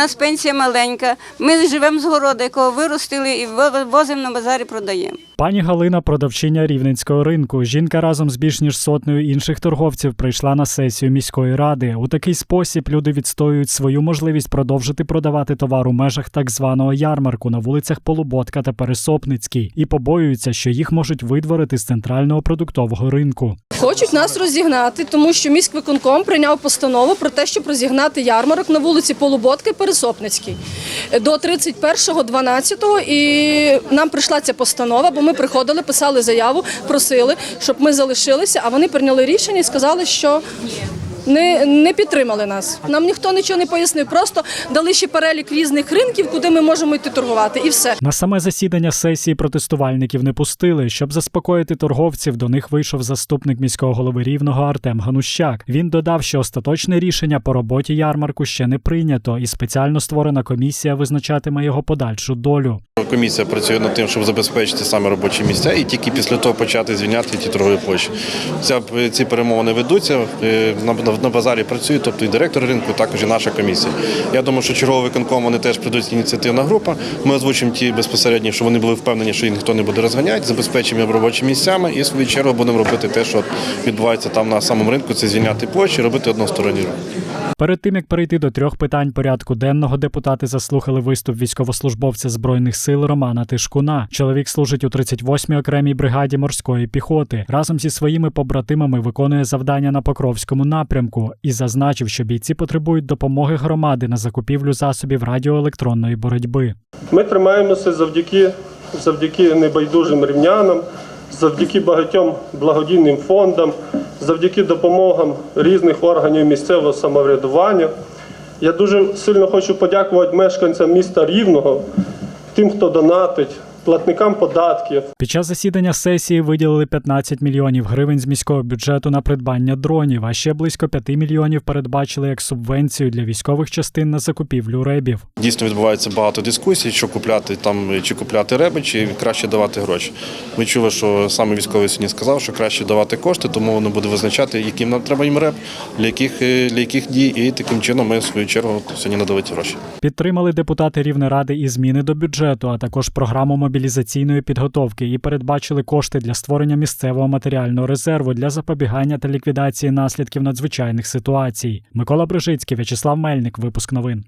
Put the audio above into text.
нас пенсія маленька. Ми живемо з городу, якого виростили і во- возимо на базарі, продаємо. Пані Галина, продавчиня рівненського ринку. Жінка разом з більш ніж сотнею інших торговців прийшла на сесію міської ради. У такий спосіб люди відстоюють свою можливість продовжити продавати товар у межах так званого ярмарку на вулицях Полуботка та Пересопницькій і побоюються, що їх можуть видворити з центрального продуктового ринку. Хочуть нас розігнати, тому що міськвиконком прийняв постанову про те, щоб розігнати ярмарок на вулиці Полуботки Пересопницькій до 31.12. І нам прийшла ця постанова, бо ми приходили, писали заяву, просили, щоб ми залишилися, а вони прийняли рішення і сказали, що. Не, не підтримали нас. Нам ніхто нічого не пояснив. Просто дали ще перелік різних ринків, куди ми можемо йти торгувати, і все. На саме засідання сесії протестувальників не пустили. Щоб заспокоїти торговців, до них вийшов заступник міського голови рівного Артем Ганущак. Він додав, що остаточне рішення по роботі ярмарку ще не прийнято, і спеціально створена комісія визначатиме його подальшу долю. Комісія працює над тим, щоб забезпечити саме робочі місця, і тільки після того почати звільняти ті торгові площі. Ця, ці перемовини ведуться. е, На, на, на базарі працює, тобто і директор ринку, також і наша комісія. Я думаю, що черговий виконком вони теж прийдуть ініціативна група. Ми озвучимо ті безпосередньо, що вони були впевнені, що їх ніхто не буде розганяти, забезпечимо їм робочими місцями і в свою чергу будемо робити те, що відбувається там на самому ринку, це звільняти площі, робити односторонній рух. Перед тим як перейти до трьох питань порядку денного, депутати заслухали виступ військовослужбовця збройних сил Романа Тишкуна. Чоловік служить у 38-й окремій бригаді морської піхоти. Разом зі своїми побратимами виконує завдання на Покровському напрямку і зазначив, що бійці потребують допомоги громади на закупівлю засобів радіоелектронної боротьби. Ми тримаємося завдяки, завдяки небайдужим рівнянам, завдяки багатьом благодійним фондам, завдяки допомогам різних органів місцевого самоврядування. Я дуже сильно хочу подякувати мешканцям міста Рівного, тим, хто донатить, платникам податків. Під час засідання сесії виділили 15 мільйонів гривень з міського бюджету на придбання дронів, а ще близько 5 мільйонів передбачили як субвенцію для військових частин на закупівлю ребів. Дійсно відбувається багато дискусій, що купляти там чи купляти реби, чи краще давати гроші. Ми чули, що саме військовий сьогодні сказав, що краще давати кошти, тому воно буде визначати, яким нам треба їм реб, для яких е, для яких дій, і таким чином ми в свою чергу сьогодні надавати гроші. Підтримали депутати Рівнеради і зміни до бюджету, а також програму мобілізаційної підготовки і передбачили кошти для створення місцевого матеріального резерву для запобігання та ліквідації наслідків надзвичайних ситуацій. Микола Брижицький, В'ячеслав Мельник, випуск новин.